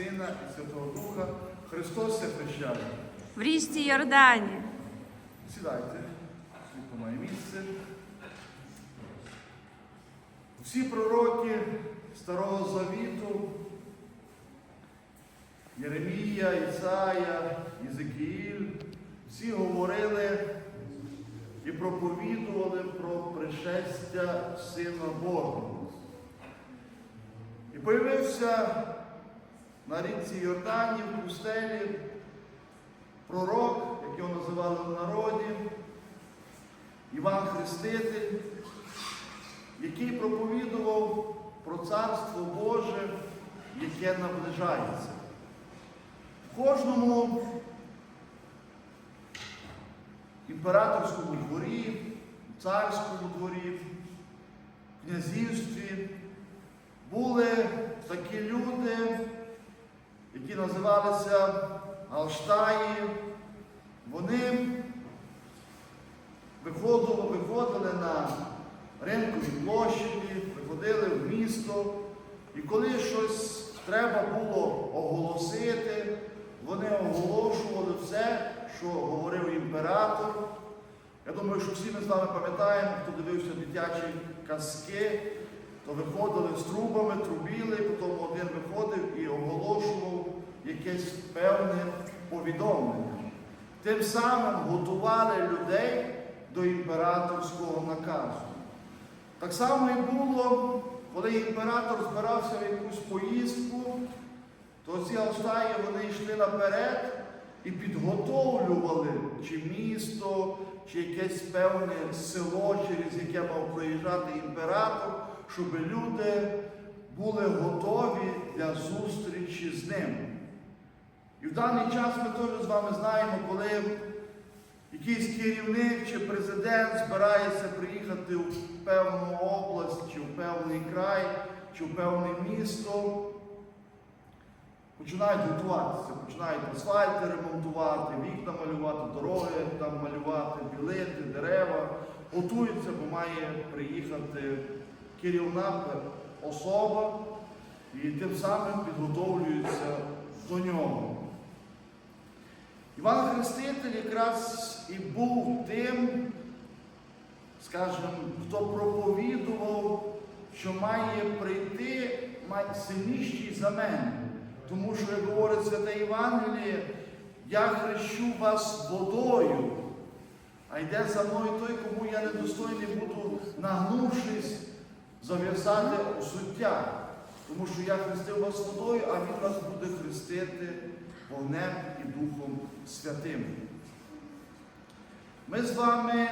Сина і Святого Духа. Христос є хрещає. в річці Йордані. Сідайте, світло має місце. Всі пророки Старого Завіту, Єремія, Ісая, Єзекіїль, всі говорили і проповідували про пришестя Сина Божого. І появився на річці Йордані в пустелі пророк, як його називали в народі, Іван Хреститель, який проповідував про Царство Боже, яке наближається. В кожному імператорському дворі, царському дворі, князівстві були такі люди, які називалися Галштаї, вони виходили, виходили на ринкові площаді, виходили в місто, і коли щось треба було оголосити, вони оголошували все, що говорив імператор. Я думаю, що всі ми з вами пам'ятаємо, хто дивився дитячі казки, виходили з трубами, трубіли, потім один виходив і оголошував якесь певне повідомлення. Тим самим готували людей до імператорського наказу. Так само і було, коли імператор збирався в якусь поїздку, то ці Алштаї вони йшли наперед і підготовлювали чи місто, чи якесь певне село, через яке мав проїжджати імператор, щоб люди були готові для зустрічі з ним. І в даний час ми теж з вами знаємо, коли якийсь керівник чи президент збирається приїхати в певну область, чи в певний край, чи в певне місто, починають готуватися, починають асфальти ремонтувати, вікна малювати, дороги там малювати, білити, дерева. Готуються, бо має приїхати керівна особа і тим самим підготовлюються до нього. Іван Хреститель якраз і був тим, скажімо, хто проповідував, що має прийти сильніший за мене. Тому що, як говорить Святе Євангеліє, я хрещу вас водою, а йде за мною той, кому я недостойний буду, нагнувшись, зав'язати суття. Тому що я хрестив вас водою, а він вас буде хрестити вогнем і Духом Святим. Ми з вами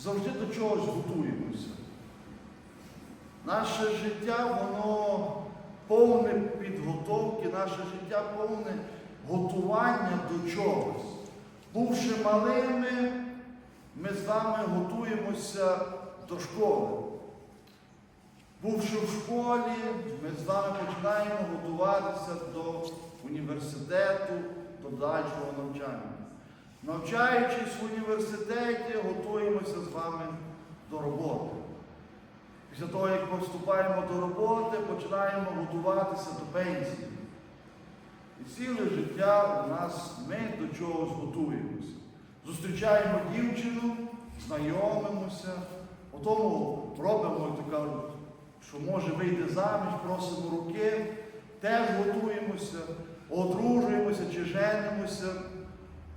завжди до чогось готуємося. Наше життя, воно повне підготовки, наше життя повне готування до чогось. Бувши малими, ми з вами готуємося до школи. Бувши в школі, ми з вами починаємо готуватися до університету, до дальшого навчання. Навчаючись в університеті, готуємося з вами до роботи. Після того, як ми вступаємо до роботи, починаємо готуватися до пенсії. І ціле життя у нас ми до чогось готуємося. Зустрічаємо дівчину, знайомимося, потім робимо, як то кажуть, що може вийти заміж, просимо руки, теж готуємося, одружуємося чи женимося,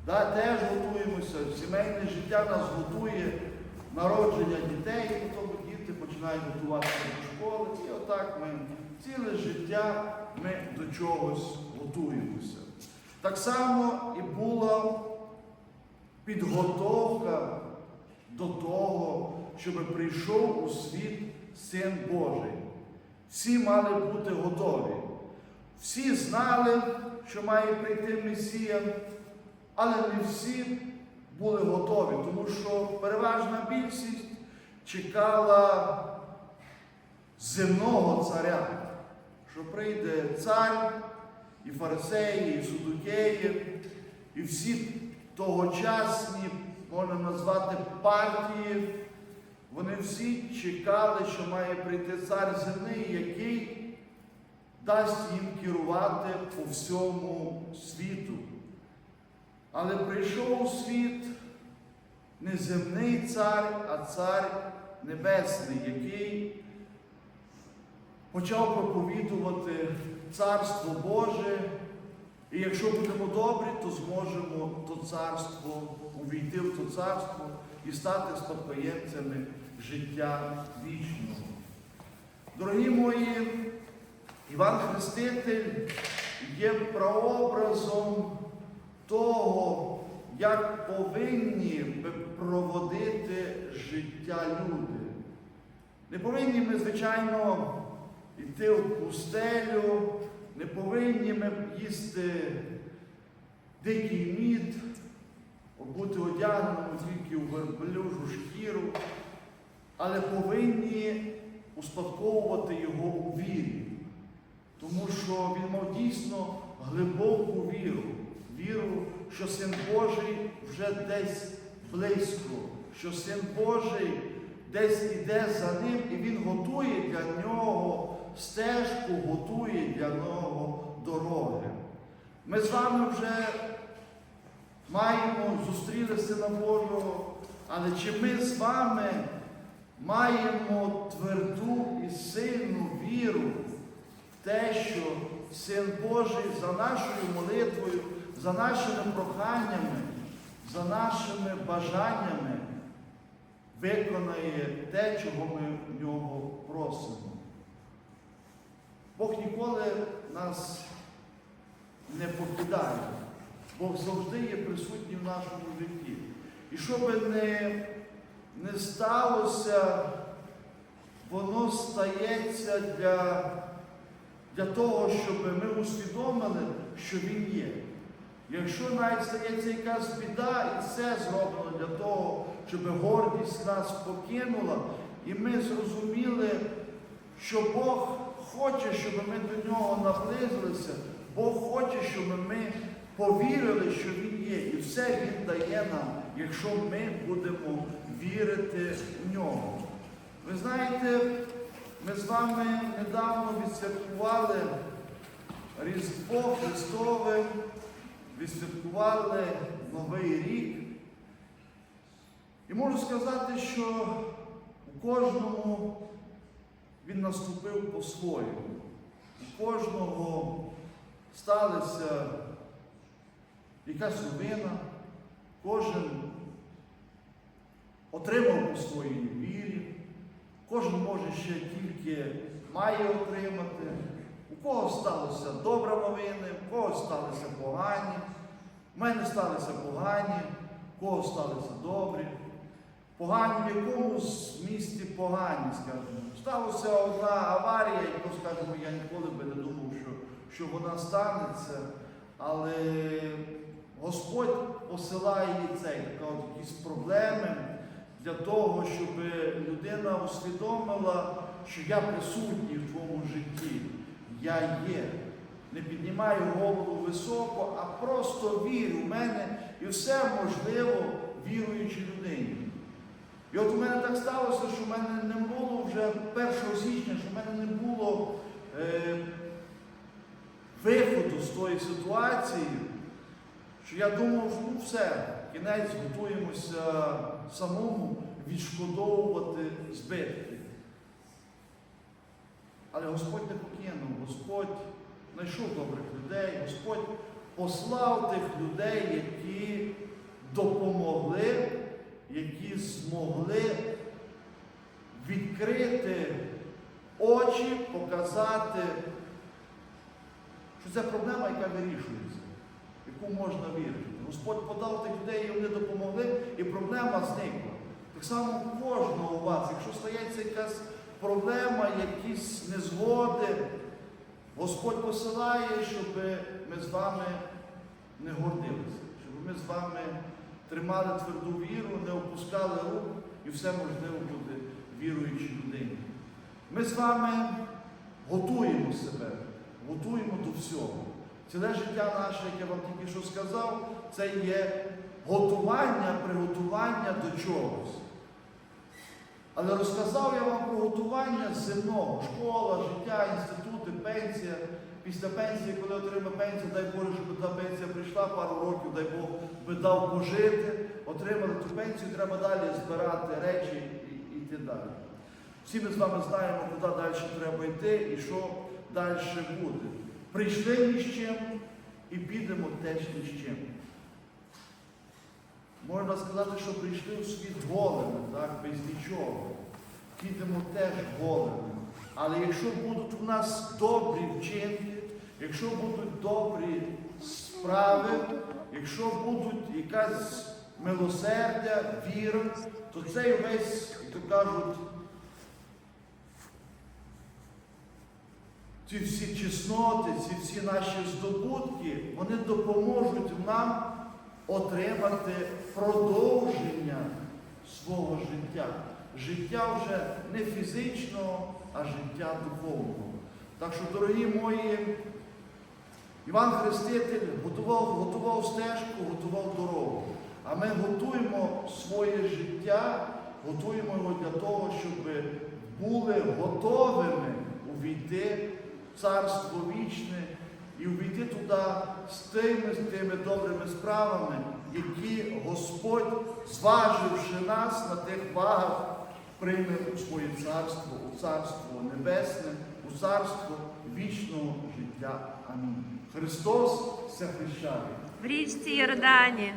да, теж готуємося. Сімейне життя нас готує народження дітей, і потім діти починають готуватися до школи. І отак ми ціле життя ми до чогось готуємося. Так само і була підготовка до того, щоб прийшов у світ Син Божий. Всі мали бути готові. Всі знали, що має прийти Месія, але не всі були готові, тому що переважна більшість чекала земного царя, що прийде цар, і фарисеї, і судукеї, і всі тогочасні, можна назвати, партії. Вони всі чекали, що має прийти цар земний, який дасть їм керувати по всьому світу. Але прийшов у світ не земний цар, а цар небесний, який почав проповідувати Царство Боже. І якщо будемо добрі, то зможемо то царство увійти в то царство і стати спадкоємцями життя вічного. Дорогі мої, Іван Хреститель є прообразом того, як повинні проводити життя люди. Не повинні ми, звичайно, йти в пустелю, не повинні ми їсти дикий мід, бути одягненими тільки в верблюжу шкіру, але повинні успадковувати його у вірі. Тому що він мав дійсно глибоку віру, віру, що Син Божий вже десь близько, що Син Божий десь іде за ним, і Він готує для нього стежку, готує для нього дороги. Ми з вами вже маємо зустріли Сина Божого, але чи ми з вами маємо тверду і сильну віру в те, що Син Божий за нашою молитвою, за нашими проханнями, за нашими бажаннями виконає те, чого ми в нього просимо. Бог ніколи нас не покидає. Бог завжди є присутній в нашому житті. І що би не, не сталося, воно стається для, для того, щоб ми усвідомили, що Він є. Якщо навіть стається якась біда, і все зроблено для того, щоб гордість нас покинула, і ми зрозуміли, що Бог хоче, щоб ми до нього наблизилися, Бог хоче, щоб ми повірили, що Він є. І все Він дає нам, якщо ми будемо вірити в нього. Ви знаєте, ми з вами недавно відсвяткували Різдво Христове, відсвяткували Новий рік. І можу сказати, що у кожному він наступив по-своєму. У кожного сталася якась новина, кожен отримав по своїй вірі, кожен може ще тільки має отримати. У кого сталося добра новини, у кого сталися погані. У мене сталися погані, у кого сталися добрі. Погані в якомусь місті погані, скажімо. Сталася одна аварія, яку, скажімо, я ніколи би не думав, що, що вона станеться. Але Господь посилає їй цей, така якісь проблеми для того, щоб людина усвідомила, що я присутній в твоєму житті. Я є. Не піднімаю голову високо, а просто вірю в мене і все можливо віруючій людині. І от у мене так сталося, що в мене не було вже 1 січня, що в мене не було е, виходу з тої ситуації, що я думав, що ну все, кінець готуємося самому відшкодовувати збитки. Але Господь не покинув, Господь знайшов добрих людей, Господь послав тих людей, які допомогли, які змогли відкрити очі, показати, що це проблема, яка вирішується, яку можна вірити. Господь подав тих людей, і вони допомогли, і проблема зникла. Так само у кожного у вас, якщо стається якась проблема, якісь незгоди, Господь посилає, щоб ми з вами не гордилися, щоб ми з вами тримали тверду віру, не опускали рук і все можливо буде віруючій людині. Ми з вами готуємо себе, готуємо до всього. Ціле життя наше, як я вам тільки що сказав, це є готування, приготування до чогось. Але розказав я вам про готування земного, школа, життя, інститути, пенсія. після пенсії, коли отримав пенсію, дай Боже, щоб та пенсія прийшла пару років, дай Бог би дав пожити, отримали ту пенсію, треба далі збирати речі і йти далі. Всі ми з вами знаємо, куди далі треба йти і що далі буде. Прийшли ні з чим і підемо теж ні з чим. Можна сказати, що прийшли у світ голими, так, без нічого. Підемо теж голими. Але якщо будуть у нас добрі вчинки, якщо будуть добрі справи, якщо будуть якась милосердя, віра, то цей весь, як то кажуть, ці всі чесноти, ці всі наші здобутки, вони допоможуть нам отримати продовження свого життя. Життя вже не фізичного, а життя духовного. Так що, дорогі мої, Іван Хреститель готував, готував стежку, готував дорогу. А ми готуємо своє життя, готуємо його для того, щоб були готовими увійти Царство Вічне і увійти туди з тими, з тими добрими справами, які Господь, зваживши нас на тих вагах, прийме у своє царство, у царство небесне, у царство вічного життя. Амінь. Христос се хрещає. В річці Йордані.